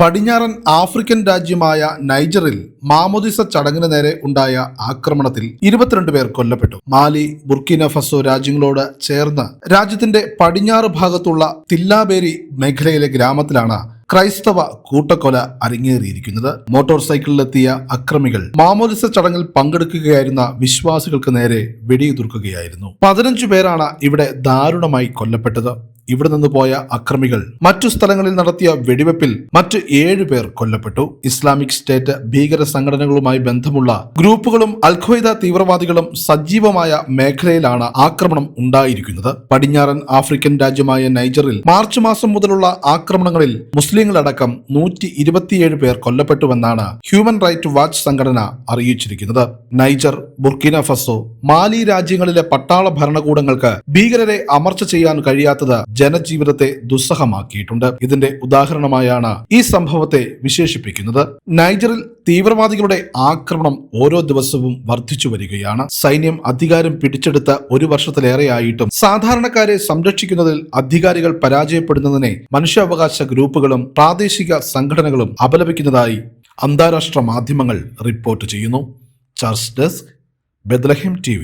പടിഞ്ഞാറൻ ആഫ്രിക്കൻ രാജ്യമായ നൈജറിൽ മാമോദിസ ചടങ്ങിന് നേരെ ഉണ്ടായ ആക്രമണത്തിൽ ഇരുപത്തിരണ്ട് പേർ കൊല്ലപ്പെട്ടു. മാലി ബുർക്കിന ഫസോ രാജ്യങ്ങളോട് ചേർന്ന് രാജ്യത്തിന്റെ പടിഞ്ഞാറ് ഭാഗത്തുള്ള തില്ലാബേരി മേഖലയിലെ ഗ്രാമത്തിലാണ് ക്രൈസ്തവ കൂട്ടക്കൊല അരങ്ങേറിയിരിക്കുന്നത്. മോട്ടോർ സൈക്കിളിലെത്തിയ അക്രമികൾ മാമോദിസ ചടങ്ങിൽ പങ്കെടുക്കുകയായിരുന്ന വിശ്വാസികൾക്ക് നേരെ വെടിയുതിർക്കുകയായിരുന്നു. പതിനഞ്ചു പേരാണ് ഇവിടെ ദാരുണമായി കൊല്ലപ്പെട്ടത്. ഇവിടെ നിന്ന് പോയ അക്രമികൾ മറ്റു സ്ഥലങ്ങളിൽ നടത്തിയ വെടിവെപ്പിൽ മറ്റ് ഏഴ് പേർ കൊല്ലപ്പെട്ടു. ഇസ്ലാമിക് സ്റ്റേറ്റ് ഭീകര സംഘടനകളുമായി ബന്ധമുള്ള ഗ്രൂപ്പുകളും അൽഖ്വയ്ദ തീവ്രവാദികളും സജീവമായ മേഖലയിലാണ് ആക്രമണം ഉണ്ടായിരിക്കുന്നത്. പടിഞ്ഞാറൻ ആഫ്രിക്കൻ രാജ്യമായ നൈജറിൽ മാർച്ച് മാസം മുതലുള്ള ആക്രമണങ്ങളിൽ മുസ്ലിങ്ങളടക്കം നൂറ്റി ഇരുപത്തിയേഴ് പേർ കൊല്ലപ്പെട്ടുവെന്നാണ് ഹ്യൂമൻ റൈറ്റ് വാച്ച് സംഘടന അറിയിച്ചിരിക്കുന്നത്. നൈജർ ബുർക്കിന ഫസോ മാലി രാജ്യങ്ങളിലെ പട്ടാള ഭരണകൂടങ്ങൾക്ക് ഭീകരരെ അമർച്ച ചെയ്യാൻ കഴിയാത്തത് ജനജീവിതത്തെ ദുസ്സഹമാക്കിയിട്ടുണ്ട്. ഇതിന്റെ ഉദാഹരണമായാണ് ഈ സംഭവത്തെ വിശേഷിപ്പിക്കുന്നത്. നൈജറിൽ തീവ്രവാദികളുടെ ആക്രമണം ഓരോ ദിവസവും വർദ്ധിച്ചു വരികയാണ്. സൈന്യം അധികാരം പിടിച്ചെടുത്ത ഒരു വർഷത്തിലേറെയായിട്ടും സാധാരണക്കാരെ സംരക്ഷിക്കുന്നതിൽ അധികാരികൾ പരാജയപ്പെടുന്നതിനെ മനുഷ്യാവകാശ ഗ്രൂപ്പുകളും പ്രാദേശിക സംഘടനകളും അപലപിക്കുന്നതായി അന്താരാഷ്ട്ര മാധ്യമങ്ങൾ റിപ്പോർട്ട് ചെയ്യുന്നു. Church desk ബെദ്ലഹം T